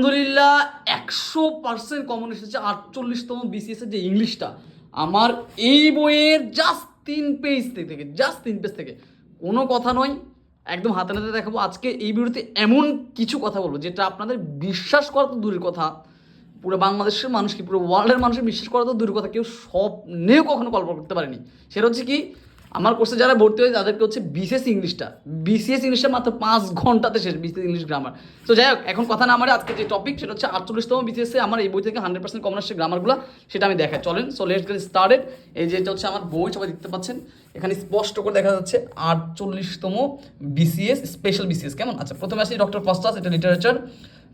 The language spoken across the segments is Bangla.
আলহামদুলিল্লাহ, একশো পার্সেন্ট কমন এসেছে আটচল্লিশতম বিসিএস যে ইংলিশটা আমার এই বইয়ের জাস্ট তিন পেজ থেকে জাস্ট তিন পেজ থেকে কোনো কথা নয়। একদম হাতে নাতে দেখাবো। আজকে এই ভিডিওতে এমন কিছু কথা বলব, যেটা আপনাদের বিশ্বাস করা তো দূরের কথা। পুরো বাংলাদেশের মানুষ কি, পুরো ওয়ার্ল্ডের মানুষের বিশ্বাস করা তো দূরের কথা। কেউ স্বপ্নেও কখনো কল্পনা করতে পারেনি। সেটা হচ্ছে কি আমার কোর্সে যারা ভর্তি হয় তাদেরকে হচ্ছে বিসিএস ইংলিশটা বিসিএস ইংলিশটা মাত্র পাঁচ ঘন্টাতে শেষ বিসিএস ইংলিশ গ্রামার তো যাই হোক, এখন কথা না আমার আজকে যে টপিক সেটা হচ্ছে আটচল্লিশতম বিসিএসে আমার এই বই থেকে হান্ড্রেড পার্সেন্ট কমন আসছে গ্রামারগুলো সেটা আমি দেখাই। চলেন সো লেটস গেট স্টার্টেড এই যেটা হচ্ছে আমার বই, সবাই দেখতে পাচ্ছেন। এখানে স্পষ্ট করে দেখা যাচ্ছে আটচল্লিশতম বিসিএস স্পেশাল বিসিএস কেমন? আচ্ছা প্রথমে আসি ডক্টর ফাস্টাস এটা লিটারেচার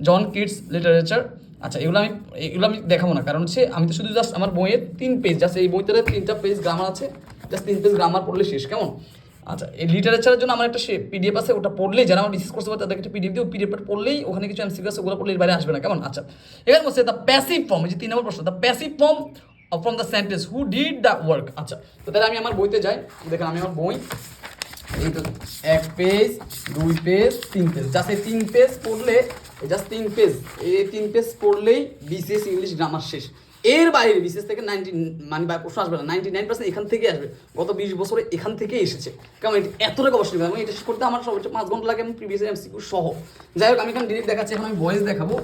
জন কিডস লিটারেচার আচ্ছা এগুলো আমি এগুলো আমি দেখাবো না, কারণ হচ্ছে আমি তো শুধু জাস্ট আমার বইয়ের তিন পেজ জাস্ট এই বইটাতে তিনটা পেজ গ্রামার আছে। জাস্ট তিন পেজ গ্রামার পড়লে শেষ, কেমন? আচ্ছা এই লিটারেচারের জন্য আমার একটা সে পিডিএফ আছে, ওটা পড়লেই যারা আমার বিশেষ করতে পারে তাদেরকে একটা পিডিএফ দিও পিডিএফটা পড়লেই ওখানে কিছু এমসিকিউ আছে, ওগুলো পড়লে বাইরে আসবে না, কেমন? আচ্ছা এখানে বলছে দ্য প্যাসিভ ফর্ম যে তিন নম্বর প্রশ্ন the passive form from the sentence who did the work আচ্ছা তো তাহলে আমি আমার বইতে যাই, দেখেন আমি আমার বই, এই তো এক পেজ দুই পেজ তিন পেজ জাস্ট এই তিন পেজ পড়লে জাস্ট তিন পেজ এই তিন পেজ পড়লেই বিসিএস ইংলিশ গ্রামার শেষ। এর বাইরে বিশেষ থেকে নাইনটি মানে বা প্রশ্ন আসবে না, নাইনটি নাইন পার্সেন্ট এখান থেকে আসবে। গত বিশ বছরে এখান থেকেই এসেছে। কারণ এটি এতটা কষ্ট এবং এটা করতে আমার সবচেয়ে পাঁচ ঘণ্টা লাগে আমি প্রিভিয়াস এমসিকিউ সহ। যাই হোক, আমি এখানে ডিরেক্ট দেখাচ্ছি, এখন আমি ভয়েস দেখাবো।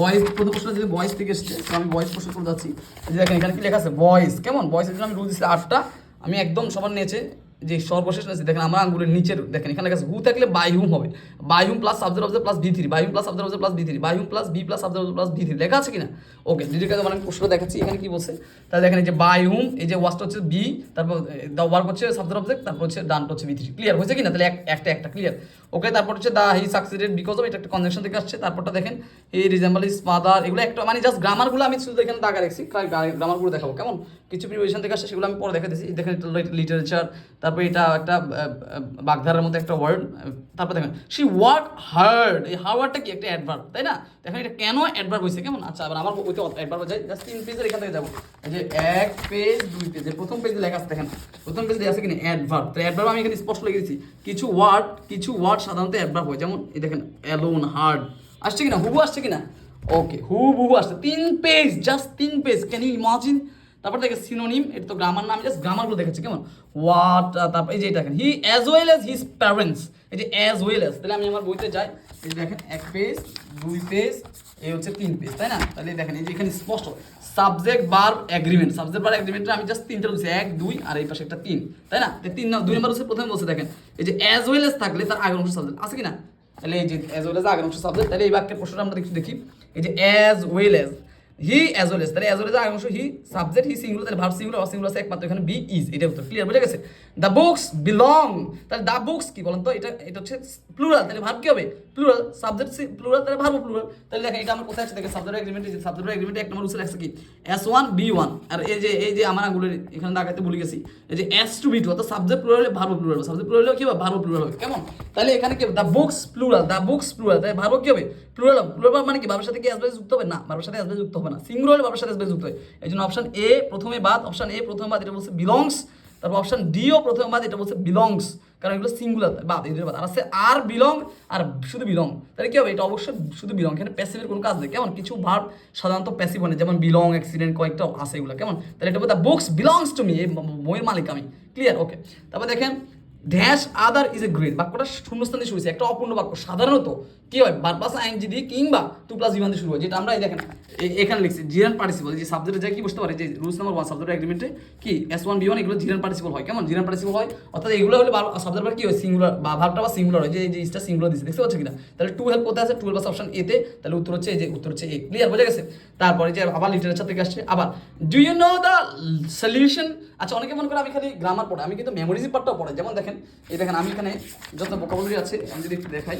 ভয়েস প্রথম প্রশ্ন যদি ভয়েস থেকে এসেছে, তো আমি ভয়েস প্রশ্ন করে যাচ্ছি। দেখেন, এখানে কি লেখা আছে? ভয়েস কেমন? ভয়েসের জন্য আমি রুল দিচ্ছি আটটা। আমি একদম সবার নিয়েছে যে সর্বশেষ আছে, দেখেন আমার আঙ্গুলের নিচের, দেখেন এখানে আছে হু থাকলে বাই হুম হবে। By whom plus subject object plus V three by whom plus subject object plus V three by whom plus be plus subject object plus V three লেখা আছে কিনা? ওকে ডিজিটাল কাজে মানে প্রশ্ন দেখাচ্ছি, এখানে কি বলছে? তাহলে দেখেন এই যে বাই হুম এই যে ওয়াস্ট হচ্ছে বি তারপর দ্য ওয়ার্ক হচ্ছে সাবজেক্ট অবজেক্ট তারপর হচ্ছে ডানটা হচ্ছে বি থ্রি ক্লিয়ার হয়েছে কিনা? তাহলে এক- একটা একটা ক্লিয়ার ওকে তারপর হচ্ছে the he succeeded because of এটা একটা কনজাকশন থেকে আসছে, তারপরটা দেখেন হি রিজেম্বল ইস ফাদার এগুলো একটা মানে জাস্ট গ্রামারগুলো আমি শুধু এখানে দাগা রাখছি গ্রামারগুলো দেখাবো, কেমন? কিছু প্রিপারেশন থেকে আসছে, সেগুলো আমি পরে দেখাতেছি। দেখেন লিটারেচার তারপর এটা একটা বাগধারার মধ্যে একটা ওয়ার্ড তারপর দেখেন সি ওয়ার্ক হার্ড এই হার্ডটা কি একটা অ্যাডভার্ব তাই না? দেখেন এটা কেন অ্যাডভার্ব হয়েছে, কেমন? আচ্ছা আবার আমার ওইতে অ্যাডভার্ব যাই জাস্ট তিন পেজের এখান থেকে যাব। যে এক পেজ দুই পেজ প্রথম পেজে লেখা আছে, দেখেন, প্রথম পেজে আছে কিনা অ্যাডভার্ব তো অ্যাডভার্ব আমি এখানে স্পষ্ট লিখে দিচ্ছি কিছু ওয়ার্ড কিছু ওয়ার্ড সাধারণত অ্যাডভার্ব হয়, যেমন, এই দেখেন অ্যালোন হার্ড আসছে কিনা, হুবু আসছে কিনা? ওকে হু বহু আসছে, তিন পেজ জাস্ট তিন পেজ ক্যান ইউ ইমাজিন তারপর দেখে সিনোনিম এটা তো গ্রামার নাম জাস্ট গ্রামারগুলো দেখাচ্ছি, কেমন? হোয়াট তারপর এই যে এটা he as well as his parents এই যে অ্যাজ ওয়েল অ্যাজ তাহলে আমি আমার বইতে যাই। এই দেখেন, এক পেজ দুই পেজ এই হচ্ছে তিন পেজ তাই না? তাহলে দেখেন, এই যে এখানে স্পষ্ট। Subject bar agreement subject bar এগ্রিমেন্টে আমি জাস্ট তিনটা বলছি, এক, দুই, আর এই পাশে একটা তিন, তাই না? তিন দুই নম্বর হচ্ছে প্রথমে বলছে, দেখেন, এই যে অ্যাজ ওয়েল অ্যাজ থাকলে তার আগের অংশ সাবজেক্ট আছে কি না তাহলে এই যে অ্যাজ ওয়েল এজ আগের অংশ সাবজেক্ট তাহলে এই বাক্যের প্রশ্নটা আমরা দেখি দেখি। এই যে as well as he as well as তাহলে অ্যাজ ওয়েল এজ আগের অংশ হি সাবজেক্ট হি সিঙ্গুলার তাহলে ভার্ব সিঙ্গুলার অসিঙ্গুলার আছে একমাত্র, এখানে বি ইজ এটা উত্তর ক্লিয়ার বুঝে গেছে? দ্য বুকস বিলং তাহলে দ্য বুকস কি বলেন তো? এটা এটা হচ্ছে প্লুরাল তাহলে ভার্ব কি হবে? প্লুরাল সাবজেক্ট প্লুরাল তাহলে ভার্ব প্লুরাল তাহলে দেখেন এটা আমার কোথায় আছে? দেখেন সাবজেক্ট এগ্রিমেন্ট সাবজেক্ট এগ্রিমেন্ট এক নম্বর উৎসে আছে কি? এস ওয়ান বি ওয়ান আর এই যে এই যে আমার আঙ্গুলের এখানে দাগাইতে ভুলে গেছি। এই যে এস টু বি টু অর্থাৎ সাবজেক্ট প্লুরাল হলে ভার্ব প্লুরাল সাবজেক্ট প্লুরাল কি হবে? ভার্ব প্লুরাল হবে। কেমন? তাহলে এখানে কি the books plural the books plural তাহলে ভার্ব কি হবে? প্লুরাল প্লুরাল মানে কি? ভার্বের সাথে কি এসবে যুক্ত হবে? না ভার্বের সাথে এসবে যুক্ত হবে না। সিঙ্গুলার হলে ভার্বের সাথে এসবে যুক্ত হয়। এই জন্য অপশন এ প্রথমে বাদ অপশন এ প্রথমে বাদ, এটা বলছে বিলংস তারপর অপশন ডিও প্রথমে বাদ, এটা বলছে বিলংস কারণ এগুলো সিঙ্গুলার বাদ এদের বাদ। আর আছে আর বিলং আর শুধু বিলং তাহলে কি হবে? এটা অবশ্যই শুধু বিলং এখানে প্যাসিভের কোনো কাজ নেই। কেমন? কিছু ভার্ব সাধারণত প্যাসিভ হয় যেমন বিলং অ্যাক্সিডেন্ট কয়েকটা আছে এগুলো। কেমন? তাহলে এটা the books belongs to me এই বইয়ের মালিক আমি। ক্লিয়ার ওকে তারপর দেখেন dash other is a grade বাক্যটা শূন্যস্থান শুরু একটা অপূর্ণ বাক্য। সাধারণত কি হয়? বার প্লাস আইনজি দিয়ে কিংবা টু প্লাস বিমান দিয়ে শুরু হয়, যেটা আমরা এই দেখেন এখানে লিখছি জিরান পার্টিসিপল যে সাবজেক্টে যা কি বুঝতে পারে? যে রুলস নাম্বার ওয়ান সাবজেক্ট এগ্রিমেন্টে কি? এস ওয়ান বি ওয়ান এগুলো জিরান পার্টিসিপল হয়। কেমন? জিরান পার্টিসিপল হয়? অর্থাৎ এগুলো হলে সাবজেক্ট কি হয়? সিঙ্গুলার বা ভাবটা বা সিঙ্গুলার হয়। যে এই যে ইসটা সিঙ্গুলার দিচ্ছে দেখতে পাচ্ছ কিনা? তাহলে টু হেল্প কোথায় আছে? টুয়েলভ অপশন এতে তাহলে উত্তর হচ্ছে এই যে উত্তর হচ্ছে এ ক্লিয়ার বোঝা গেছে? তারপরে যে আবার লিটারেচার থেকে আসছে, আবার do you know the solution আচ্ছা অনেকে মনে করে আমি খালি গ্রামার পড়ে আমি কিন্তু মেমোরিজি পার্টটাও পড়ে যেমন দেখেন, এই দেখেন, আমি এখানে যত ভোকাবুলারি আছে, আমি যদি একটু দেখাই।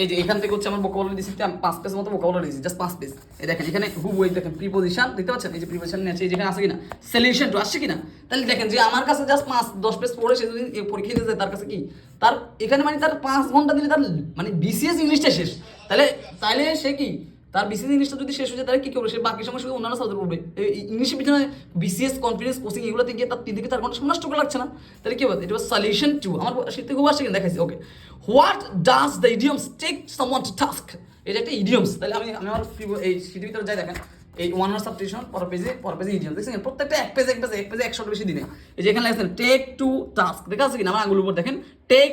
এই যে এখান থেকে হচ্ছে আমার ভোকাবুলারি দিচ্ছি আমি পাঁচ পেজ মতো ভোকাবুলারি দিচ্ছি জাস্ট পাঁচ পেজ এই দেখেন, এখানে হু ওয়েট দেখেন প্রিপোজিশন দেখতে পাচ্ছেন? এই যে প্রিপোজিশন আছে যেখানে আছে কিনা? সলিউশন টু আসছে কিনা? তাহলে দেখেন যে আমার কাছে জাস্ট পাঁচ, দশ পেজ পড়ে সে যদি পরীক্ষা দিতে যায়, তার কাছে কি? তার এখানে মানে তার পাঁচ ঘণ্টা দিলে তার মানে বিসিএস ইংলিশটা শেষ। তাহলে তাহলে সে কি? তার বিসিএস ইংলিশটা যদি শেষ হয়ে যায়, তাহলে কি করবে? সে বাকি সময় শুধু অন্যান্য সাবজেক্ট পড়বে। ইংলিশের পিছনে বিসিএস কনফিডেন্স কোচিং এগুলোতে গিয়ে তার দিকে তার ঘণ্টা সময় নষ্ট লাগছে না। তাহলে কি হবে? এটা সলিউশন টু আমার শীতে খুব আসছে কিন্তু দেখাইছি। Okay what does the idioms take someone to task এটা একটা ইডিয়মস তাহলে আমি আমি আমার এই সিটির ভিতরে যাই দেখেন। এই ওয়ান আর সাবস্টিটিউশন পর পেজে পর পেজে ইডিয়ম দেখছেন? প্রত্যেকটা এক পেজে এক পেজে এক পেজে একশোটা বেশি দিনে। এই যে এখানে লেখছেন টেক টু টাস্ক দেখা আছে কিনা? আমার আঙুলের উপর দেখেন take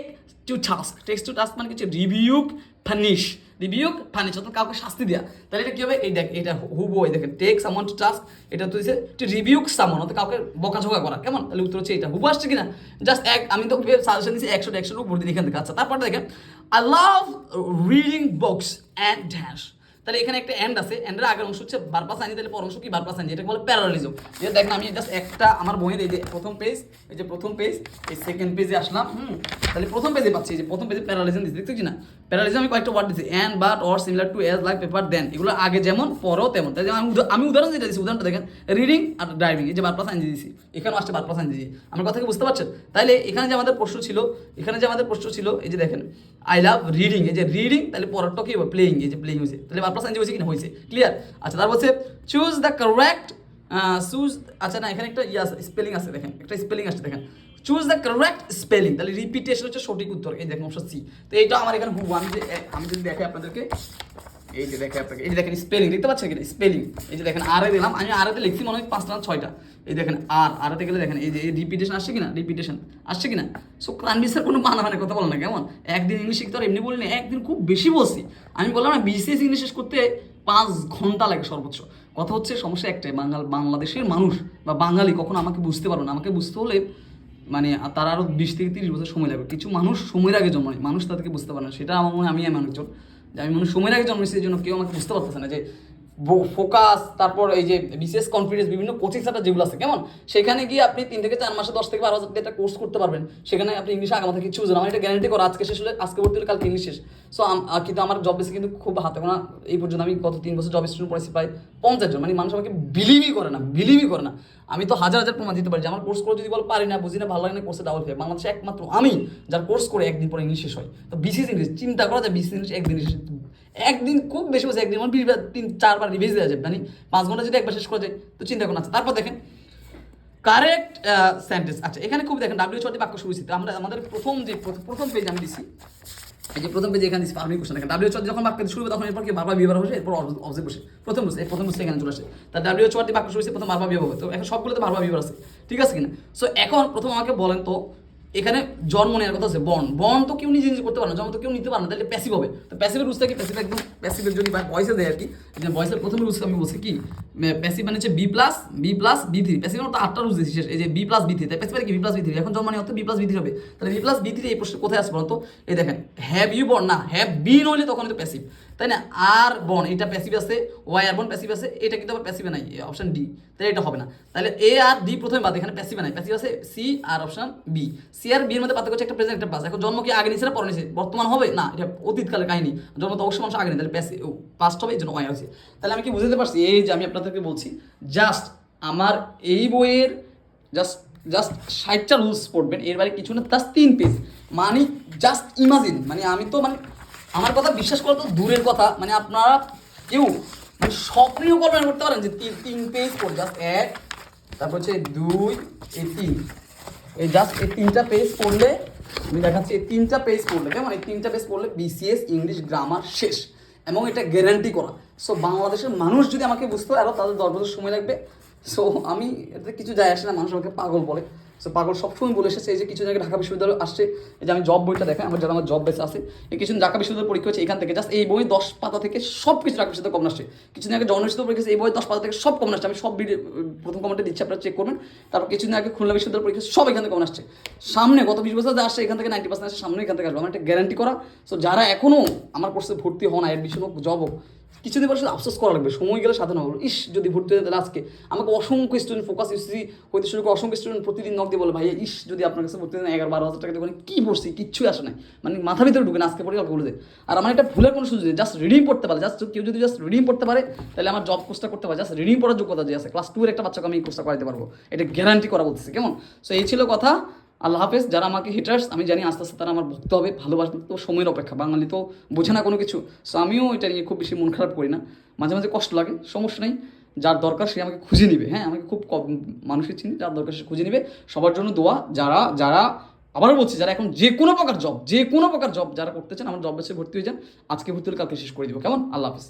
to task takes to task মানে কিছু রিভিউক ফানিশ রিভিউক ফানিশ অর্থাৎ কাউকে শাস্তি দেওয়া তাহলে এটা কি হবে? এই দেখ, এটা হুবো এই দেখেন টেক সামন টু টাস্ক এটা তো টু রিভিউক সামন অর্থাৎ কাউকে বকাঝোকা করা। কেমন? তাহলে উত্তর হচ্ছে এটা। হুবো আসছে কিনা? জাস্ট এক, আমি তো সাজেশন দিচ্ছি একশো একশোর উপর দিন এখান থেকে। আচ্ছা তারপর দেখেন। I love reading books and dash তাহলে এখানে একটা এন্ড আছে। এন্ডের আগের অংশ হচ্ছে বারপাস আনি তাহলে পর অংশ কি বারপাস আনি এটাকে বলে প্যারালিজম যে দেখেন আমি জাস্ট একটা, আমার বইয়ের এই যে প্রথম পেজ এই যে প্রথম পেজ এই সেকেন্ড পেজে আসলাম, হুম। তাহলে প্রথম পেজে পাচ্ছি, এই যে প্রথম পেজে প্যারালিজম দিচ্ছি দেখতে না? প্যারালিজম আমি কয়েকটা ওয়ার্ড দিচ্ছি and but or similar to as like paper then এগুলো আগে যেমন, পরও তেমন। তাই আমি আমি উদাহরণ যেটা দিচ্ছি উদাহরণটা দেখেন রিডিং আর ড্রাইভিং এই যে বারপাস আনি দিয়েছি এখানে আসছে বারপাস আনি দিয়েছি আমার কথা বুঝতে পারছেন? তাহলে এখানে যে আমাদের প্রশ্ন ছিল, এখানে যে আমাদের প্রশ্ন ছিল, এই যে দেখেন আই লাভ রিডিং এই যে রিডিং তাহলে পরেরটা কি হবে? প্লেইং এই যে প্লেইং হয়েছে। তাহলে বারপাস আনি হয়েছে কিনা হয়েছে। ক্লিয়ার আচ্ছা তারপর হচ্ছে চুজ দ্য কারেক্ট চুজ আচ্ছা না, এখানে একটা ইয়ে আছে স্পেলিং আছে, দেখেন। একটা স্পেলিং আসছে, দেখেন। চুজ দ্য কারেক্ট স্পেলিং তাহলে রিপিটেশন হচ্ছে সঠিক উত্তর। এই দেখেন অপশন সি তো এইটা আমার এখানে হুবু আমি যে আমি যদি দেখাই আপনাদেরকে, এই যে দেখে আপনাকে, এই যে দেখেন স্পেলিং দেখতে পাচ্ছেন কিনা স্পেলিং এই যে দেখেন আর দিলাম, আমি আর এতে লিখছি মনে হয় পাঁচটা না ছয়টা। এই দেখেন আর আর এতে গেলে দেখেন এই যে রিপিটেশন আসছে কিনা? রিপিটেশন আসছে কিনা? সো ক্রান্বিসের কোনো মানা মানে কথা বলে না, কেমন? একদিন ইংলিশ শিখতে এমনি বলি না, একদিন খুব বেশি বলছি। আমি বললাম না বিসিএস ইংলিশ শেষ করতে পাঁচ ঘণ্টা লাগে সর্বোচ্চ। কথা হচ্ছে সমস্যা একটাই, বাঙাল, বাংলাদেশের মানুষ বা বাঙালি কখনো আমাকে বুঝতে পারবে না। আমাকে বুঝতে হলে মানে তার আরও বিশ থেকে তিরিশ বছর সময় লাগবে। কিছু মানুষ সময়ের আগে জন্মায় মানুষ তাদেরকে বুঝতে পারে না। সেটা আমার মনে হয় আমি এমন একজন। যে আমি মানুষ সময়ের আগে জন্মেছি সেই জন্য কেউ আমাকে বুঝতে পারতেছে না যে ফোকাস তারপর এই যে বিশেষ কনফিডেন্স বিভিন্ন কোচিং সেন্টার যেগুলো আছে, কেমন? সেখানে গিয়ে আপনি তিন থেকে চার মাসে দশ থেকে বারো হাজার একটা কোর্স করতে পারবেন। সেখানে আপনি ইংলিশে আগামা থেকে কিছু বুঝলেন আমার এটা গ্যারান্টি করা, আজকে শেষ হলে, আজকে ভর্তি হলে কালকে ইংলিশ শেষ। সো কিন্তু আমার জব বেসে কিন্তু খুব হাতে গোনা। এই পর্যন্ত আমি গত তিন বছর জব স্টুডেন্ট পড়েছি, প্রায় পঞ্চাশ জন। মানে মানুষ আমাকে বিলিভই করে না বিলিভই করে না। আমি তো হাজার হাজার প্রমাণ দিতে পারি যে, আমার কোর্স করে যদি বল পারি না, বুঝি না, ভালো লাগে না কোর্সে ডাবল ফেয়ার বাংলাদেশে একমাত্র আমি যার কোর্স করে একদিন পরে ইংলিশ শেষ হয়। তো বিসিএস ইংলিশ চিন্তা করা যায় বিসিএস ইংলিশ একদিন একদিন খুব বেশি বসে একদিন মানে বিশ- তিন, চারবার রিভিজ দেওয়া যাবে মানে পাঁচ ঘণ্টা যদি একবার শেষ করা যায়, তো চিন্তা করুন আচ্ছা তারপর দেখেন কারেক্ট সেন্টেন্স আচ্ছা এখানে খুব দেখেন ডাব্লিউ ছটি বাক্য শুরু তো আমরা, আমাদের প্রথম যে, প্রথম- পেজ আমি দিছি, এই যে প্রথম পেজে এখানে দিচ্ছি ফার্মিং কোশ্চেন দেখেন ডাব্লিউ যখন বাক্য শুরু হবে, তখন এরপর কি বারবার বিভাগ বসে এরপর অবজেক্ট বসে প্রথম বসে প্রথম বসে এখানে চলে আসে। তার ডাব্লিউ ছটি বাক্য শুরু হয়েছে, প্রথম বারবার বিভাগ হবে। তো এখন সবগুলোতে বারবার বিভাগ আছে। ঠিক আছে কিনা? সো এখন প্রথম আমাকে বলেন তো এখানে জন্ম নেওয়ার কথা আছে বন বন তো কেউ নিজে নিজে করতে পারে না, জন্ম তো কেউ নিতে পারে না, তাহলে প্যাসিভ হবে। তো প্যাসিভের রুলসটা কি প্যাসিভ একদম প্যাসিভের যদি বা ভয়েসে দেয় আর কি। যে ভয়েসের প্রথম রুলস আমি বলছি কি প্যাসিভ মানে হচ্ছে B plus B plus B three passive তো আটটা রুলস দিয়েছি শেষ এই যে বি প্লাস বি থ্রি তাই প্যাসিভ কি? বি প্লাস বি থ্রি এখন জন্ম নেওয়া হতো বি প্লাস বি থ্রি হবে। তাহলে বি প্লাস বি থ্রি এই প্রশ্ন কোথায় আসবে বলতো? এই দেখেন হ্যাভ ইউ বন না হ্যাভ বি নইলে তখন তো প্যাসিভ তাই না? আর বন এটা প্যাসিভ আছে ওয়াই আর বন প্যাসিভ আছে, এটা কিন্তু আবার প্যাসিভে নাই অপশন ডি তাহলে এটা হবে না। তাহলে এ আর ডি প্রথমে বাদ, এখানে প্যাসিভে নাই প্যাসিভ আছে সি আর অপশন বি সি আর বি এর মধ্যে পার্থক্য হচ্ছে একটা প্রেজেন্ট একটা পাস এখন জন্ম কি আগে নিছে না পরে বর্তমান হবে? না, এটা অতীতকালের কাহিনী। জন্ম তো অবশ্যই মানুষ আগে নেই, তাহলে প্যাসিভ পাস্ট হবে, এই জন্য ওয়াই আছে তাহলে আমি কি বুঝতে পারছি? এই যে আমি আপনাদেরকে বলছি জাস্ট আমার এই বইয়ের জাস্ট জাস্ট ষাটটা রুলস পড়বেন, এর বাইরে কিছু না জাস্ট তিন পেজ মানে জাস্ট ইমাজিন মানে আমি তো মানে আমার কথা বিশ্বাস করা তো দূরের কথা। মানে আপনারা কেউ মানে স্বপ্নেও কল্পনা করতে পারেন যে তিন তিন পেজ পড়ে জাস্ট এক, তারপর হচ্ছে দুই, এই তিন। এই জাস্ট এই তিনটা পেজ পড়লে, আমি দেখাচ্ছি, এই তিনটা পেজ পড়লে, কেমন? এই তিনটা পেজ পড়লে বিসিএস ইংলিশ গ্রামার শেষ। এবং এটা গ্যারান্টি করা। সো বাংলাদেশের মানুষ যদি আমাকে বুঝতে পারে, তাদের দশ বছর সময় লাগবে। সো আমি এতে কিছু যায় আসে না, মানুষ আমাকে পাগল বলে। সো পাগল সবসময় বলে এসেছে, এই যে কিছু জায়গায় ঢাকা বিশ্ববিদ্যালয় আসছে যে আমি জব বইটা দেখাই আমার যারা আমার জব বেসে আছে, এই কিছু ঢাকা বিশ্ববিদ্যালয় পরীক্ষা হচ্ছে এখান থেকে জাস্ট এই বই দশ পাতা থেকে সব কিছু ঢাকা বিশ্ববিদ্যালয় কম আসছে। কিছু জায়গায় জগন্নাথ বিশ্ববিদ্যালয় পরীক্ষা এই বই দশ পাতা থেকে সব কম আসছে। আমি সব প্রথম কমেন্টে দিচ্ছি, আপনারা চেক করবেন। তারপর কিছুদিন আগে খুলনা বিশ্ববিদ্যালয় পরীক্ষা সব এখান থেকে কম আসছে। সামনে গত বিশ বছর যা আসছে, এখান থেকে নাইনটি পার্সেন্ট আসছে, সামনে এখান থেকে আসবে। আমার একটা গ্যারান্টি করা। সো যারা এখনও আমার কোর্সে ভর্তি হন অ্যাডমিশন হোক জব হোক কিছুদিন পর শুধু আফসোস করা লাগবে, সময় গেলে সাধন হবে ইস, যদি ভর্তি হয়ে তাহলে আজকে। আমাকে অসংখ্য স্টুডেন্ট ফোকাস ইউসি হইতে শুরু করে অসংখ্য স্টুডেন্ট প্রতিদিন নক দিয়ে বলে ভাই ইস, যদি আপনার কাছে ভর্তি হয় এগারো, বারো হাজার টাকা দিয়ে কী পড়ছি কিচ্ছুই আসে নাই। মানে মাথা ভিতরে ঢুকে না, আজকে পড়ে কালকে বলে দেয়। আর আমার এটা ভুলের কোনো সুযোগ জাস্ট রিডিং পড়তে পারে। জাস্ট কেউ যদি জাস্ট রিডিং পড়তে পারে, তাহলে আমার জব কোর্সটা করতে পারে। জাস্ট রিডিং পড়ার যোগ্যতা যে আছে। ক্লাস টু এর একটা বাচ্চাকে আমি এই কোর্সটা করাতে পারব। এটা গ্যারান্টি করা বলতেছি, কেমন? সো এই ছিল কথা। আল্লাহ হাফেজ, যারা আমাকে হিটার্স আমি জানি আস্তে আস্তে তারা আমার ভক্ত হবে, ভালোবাসবে, তো সময়ের অপেক্ষা, বাঙালি তো বোঝে না কোনো কিছু। সো আমিও এটা নিয়ে খুব বেশি মন খারাপ করি না। মাঝে মাঝে কষ্ট লাগে, সমস্যা নেই। যার দরকার সে আমাকে খুঁজে নিবে হ্যাঁ আমাকে খুব কম মানুষের চিনি, যার দরকার সে খুঁজে নিবে। সবার জন্য দোয়া, যারা যারা, আবারও বলছি, যারা এখন যে কোনো প্রকার জব যে কোনো প্রকার জব যারা করতে চান, আমার জব বেসে ভর্তি হয়ে যান। আজকে ভর্তি হলে কালকে শেষ করে দিব। কেমন? আল্লাহ হাফিজ।